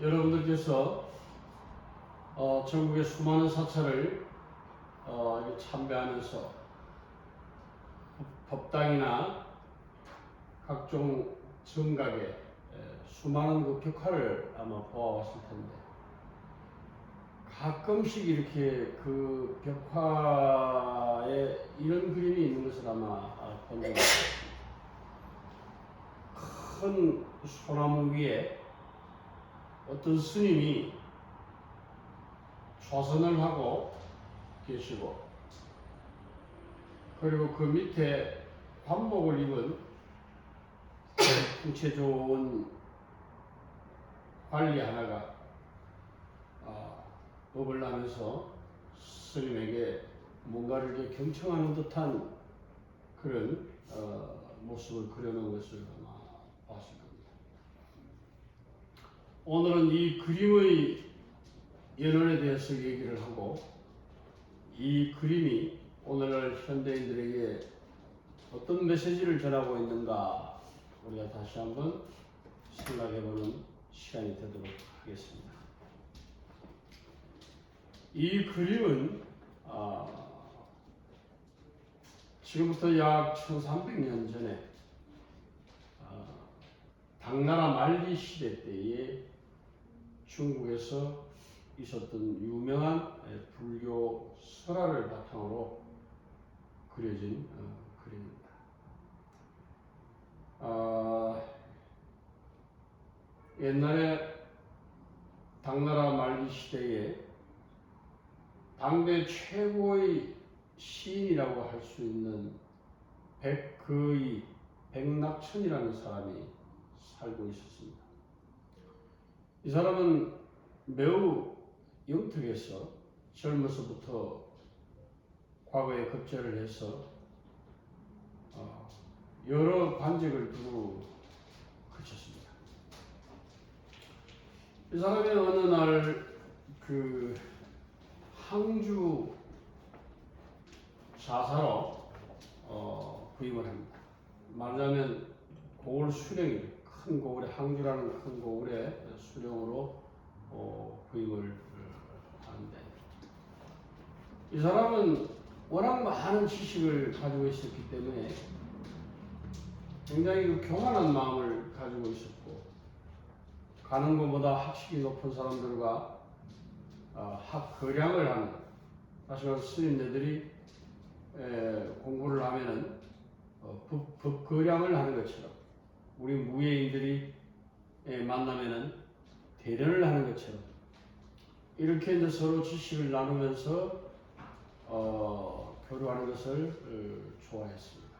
여러분들께서 어, 전국의 수많은 사찰을 어, 참배하면서 법당이나 각종 정각에 에, 수많은 그 벽화를 아마 보아왔을 텐데 가끔씩 이렇게 그 벽화에 이런 그림이 있는 것을 아마 아, 본 적이 있습니다. 큰 소나무 위에 어떤 스님이 좌선을 하고 계시고 그리고 그 밑에 관복을 입은 풍채 좋은 관리 하나가 아, 법을 하면서 스님에게 뭔가를 경청하는 듯한 그런 어, 모습을 그려놓은 것을 아마 봤을 겁니다. 오늘은 이 그림의 연원에 대해서 얘기를 하고 이 그림이 오늘날 현대인들에게 어떤 메시지를 전하고 있는가 우리가 다시 한번 생각해보는 시간이 되도록 하겠습니다. 이 그림은 아, 지금부터 약 1300년 전에 아, 당나라 만리 시대 때에 중국에서 있었던 유명한 예, 불교 설화를 바탕으로 그려진 어, 그림입니다. 아, 옛날에 당나라 말기 시대에 당대 최고의 시인이라고 할 수 있는 백거의 백낙천이라는 사람이 살고 있었습니다. 이 사람은 매우 영특해서 젊어서부터 과거에 급제를 해서 어, 여러 관직을 두고 그쳤습니다. 이 사람이 어느 날 그 항주 자사로 어, 부임을 합니다. 말하자면 고을 수령이 큰 고을에 항주라는 큰 고을의 수령으로 어, 부임을 어, 하는데. 이 사람은 워낙 많은 지식을 가지고 있었기 때문에 굉장히 그 교만한 마음을 가지고 있었고 가는 것보다 학식이 높은 사람들과 어, 학거량을 하는 다시 스님네들이 에, 공부를 하면은 어, 법, 법거량을 하는 것처럼 우리 무예인들이 에, 만나면은 대련을 하는 것처럼 이렇게 이제 서로 지식을 나누면서 어, 교류하는 것을 어, 좋아했습니다.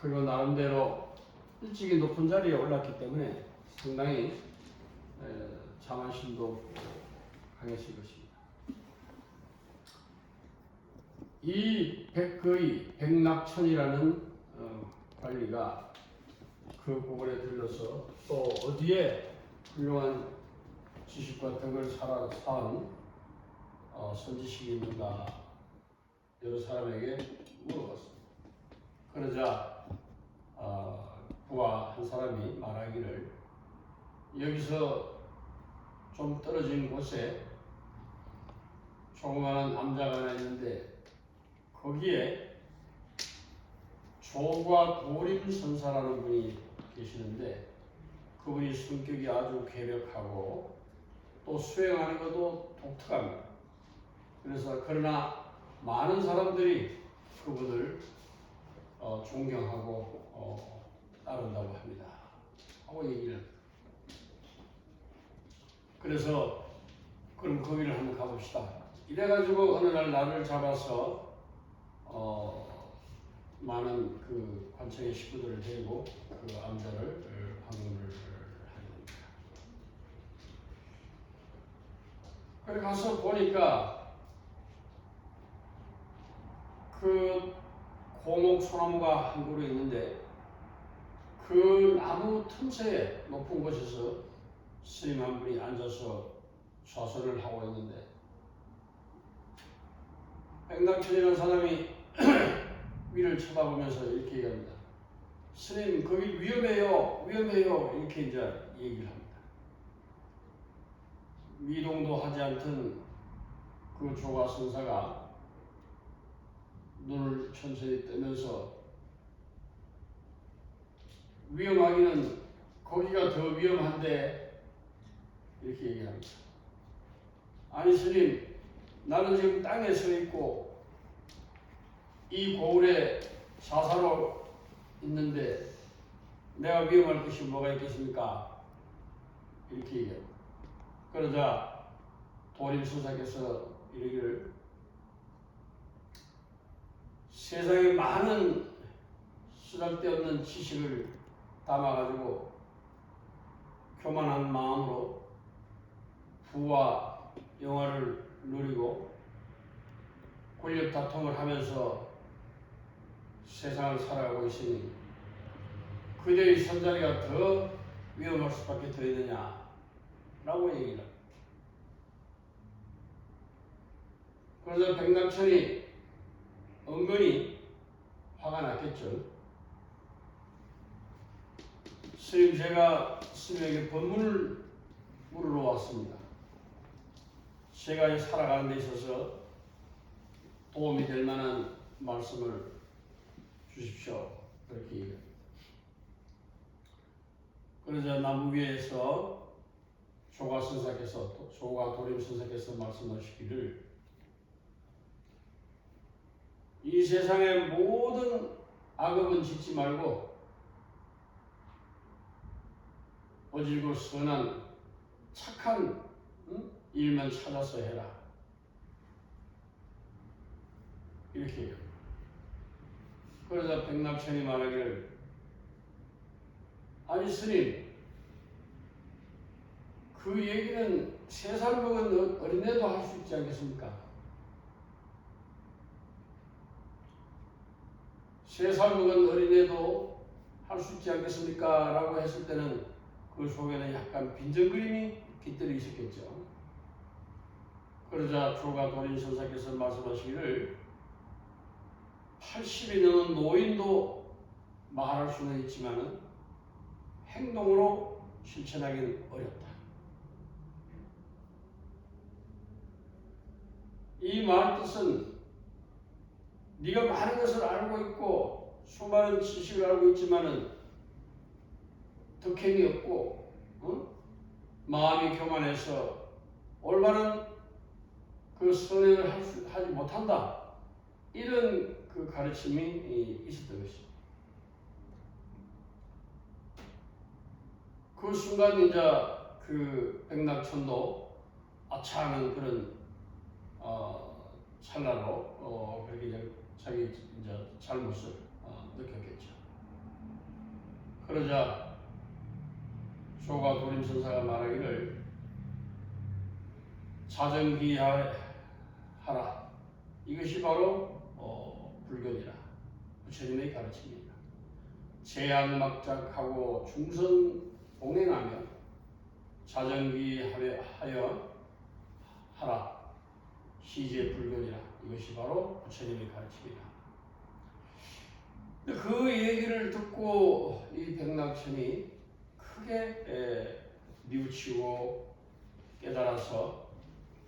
그리고 나름대로 일찍이 높은 자리에 올랐기 때문에 상당히 에, 자만심도 강했을 것입니다. 이 백거의 백낙천이라는 어, 관리가 그 고을에 들러서 또 어디에 훌륭한 지식과 덕을 살아 쌓은 어, 선지식이 있는가 여러 사람에게 물어봤습니다. 그러자 어, 부하 한 사람이 말하기를 여기서 좀 떨어진 곳에 조그마한 암자가 하나 있는데 거기에 조과 도림 선사라는 분이 계시는데 그분이 성격이 아주 괴력하고 또 수행하는 것도 독특합니다. 그래서 그러나 많은 사람들이 그분을 어, 존경하고 어, 따른다고 합니다. 하고 얘기를. 그래서 그럼 거기를 한번 가봅시다. 이래가지고 어느 날 나를 잡아서 어, 많은 그 관청의 식구들을 데리고 그 암자를 어, 방문을 하게 됩니다. 그래 가서 보니까 그 고목 소나무가 한 그루 있는데 그 나무 틈새에 높은 곳에서 스님 한 분이 앉아서 좌선을 하고 있는데 백낙천이라는 사람이 위를 쳐다보면서 이렇게 얘기합니다. 스님 거기 위험해요, 위험해요 이렇게 이제 얘기를 합니다. 미동도 하지 않던 그 조가 선사가 눈을 천천히 뜨면서 위험하기는 거기가 더 위험한데 이렇게 얘기합니다. 아니 스님 나는 지금 땅에 서 있고 이 고을에 사사로 있는데 내가 위험할 것이 뭐가 있겠습니까? 이렇게 얘기해요. 그러자 도림 수사께서 이르기를 세상에 많은 쓰잘데없는 지식을 담아가지고 교만한 마음으로 부와 영화를 누리고 권력 다툼을 하면서 세상을 살아가고 있으니 그들의 선자리가 더 위험할 수밖에 더 있느냐 라고 얘기를 합니다. 그래서 백남천이 은근히 화가 났겠죠. 스님 제가 스님에게 법문을 물으러 왔습니다. 제가 살아가는 데 있어서 도움이 될 만한 말씀을 주십시오. 그렇게. 그러자 나무위에서 조가 선사께서 조가 도림 선사께서 말씀하시기를 이 세상의 모든 악업은 짓지 말고 어질고 선한 착한 응? 일만 찾아서 해라. 이렇게 해요. 그러자 백납천이 말하기를 아니 스님 그 얘기는 세 살 먹은 어린애도 할 수 있지 않겠습니까? 세 살 먹은 어린애도 할 수 있지 않겠습니까? 라고 했을 때는 그 속에는 약간 빈정거림이 깃들어 있었겠죠. 그러자 조가 도린 선사께서 말씀하시기를 80이 넘은 노인도 말할 수는 있지만은 행동으로 실천하기는 어렵다. 이 말 뜻은 네가 많은 것을 알고 있고 수많은 지식을 알고 있지만은 덕행이 없고 어? 마음이 교만해서 올바른 그 선행을 하지 못한다. 이런 그 가르침이 있었던 것입니다. 그 순간 이제 그 백낙천도 아차하는 그런 어, 찰나로 어, 그렇게 이제 자기 이제 잘못을 어, 느꼈겠죠. 그러자 조가 도림선사가 말하기를 자정기하라 이것이 바로 어, 불교니라 부처님의 가르침입니다. 제안막작하고 중선 봉행하며 자정기하여 하라 시제 불교니라 이것이 바로 부처님의 가르침이다. 그 얘기를 듣고 이 백낙천이 크게 에, 뉘우치고 깨달아서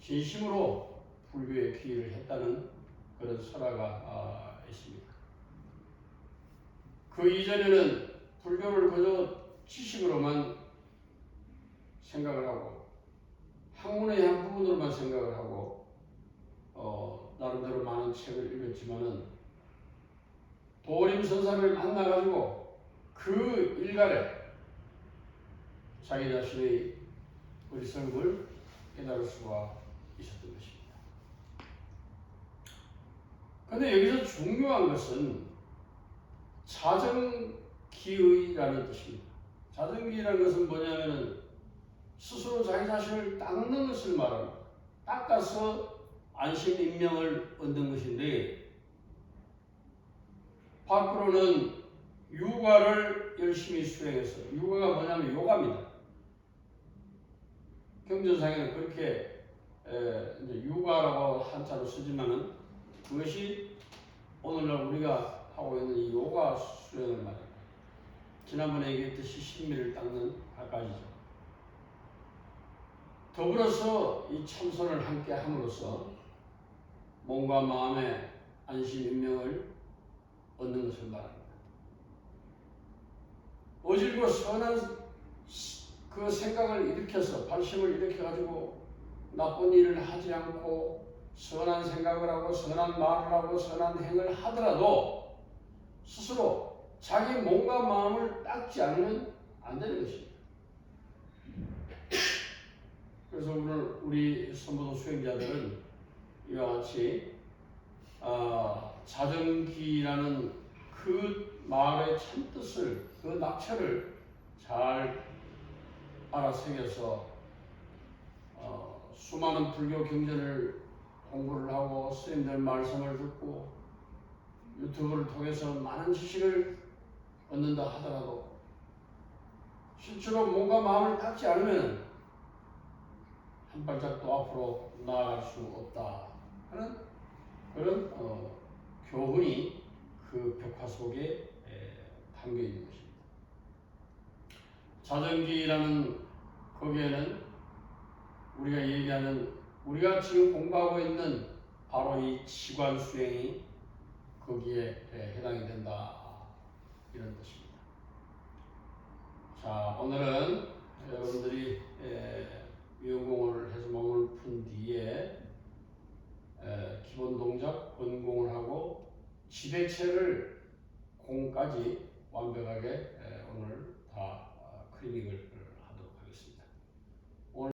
진심으로 불교에 귀의를 했다는 그런 설화가 아, 있습니다. 그 이전에는 불교를 그저 지식으로만 생각을 하고 학문의 한 부분으로만 생각을 하고 어, 나름대로 많은 책을 읽었지만은 도림 선사를 만나가지고 그 일간에 자기 자신의 어리석음을 깨달을 수가 있었던 것입니다. 근데 여기서 중요한 것은 자정기의라는 뜻입니다. 자정기라는 것은 뭐냐면은 스스로 자기 자신을 닦는 것을 말합니다. 닦아서 안심 인명을 얻는 것인데 밖으로는 육아를 열심히 수행해서 육아가 뭐냐면 요가입니다. 경전상에는 그렇게 육아라고 한자로 쓰지만은 그것이 오늘날 우리가 하고 있는 이 요가 수행을 말합니다. 지난번에 얘기했듯이 신미를 닦는 가까이죠. 더불어서 이 참선을 함께 함으로써 몸과 마음의 안심 인명을 얻는 것을 말합니다. 어질고 선한 그 생각을 일으켜서 발심을 일으켜 가지고 나쁜 일을 하지 않고 선한 생각을 하고 선한 말을 하고 선한 행을 하더라도 스스로 자기 몸과 마음을 닦지 않으면 안 되는 것입니다. 그래서 오늘 우리 선보도 수행자들은 이와 같이 아, 자정기라는 그 말의 참 뜻을 그 낙처를 잘 알아새겨서 어, 수많은 불교 경전을 공부를 하고 스님들 말씀을 듣고 유튜브를 통해서 많은 지식을 얻는다 하더라도 실제로 몸과 마음을 닦지 않으면 한 발짝도 앞으로 나아갈 수 없다 하는 그런 어, 교훈이 그 벽화 속에 에, 담겨 있는 것입니다. 자전기라는 거기에는 우리가 얘기하는 우리가 지금 공부하고 있는 바로 이 지관 수행이 거기에 에, 해당이 된다 이런 뜻입니다. 자 오늘은 여러분들이 에, 위용공을 해서 몸을 푼 뒤에 에, 기본 동작 원공을 하고 지배체를 공까지 완벽하게 에, 오늘 다 어, 클리닉을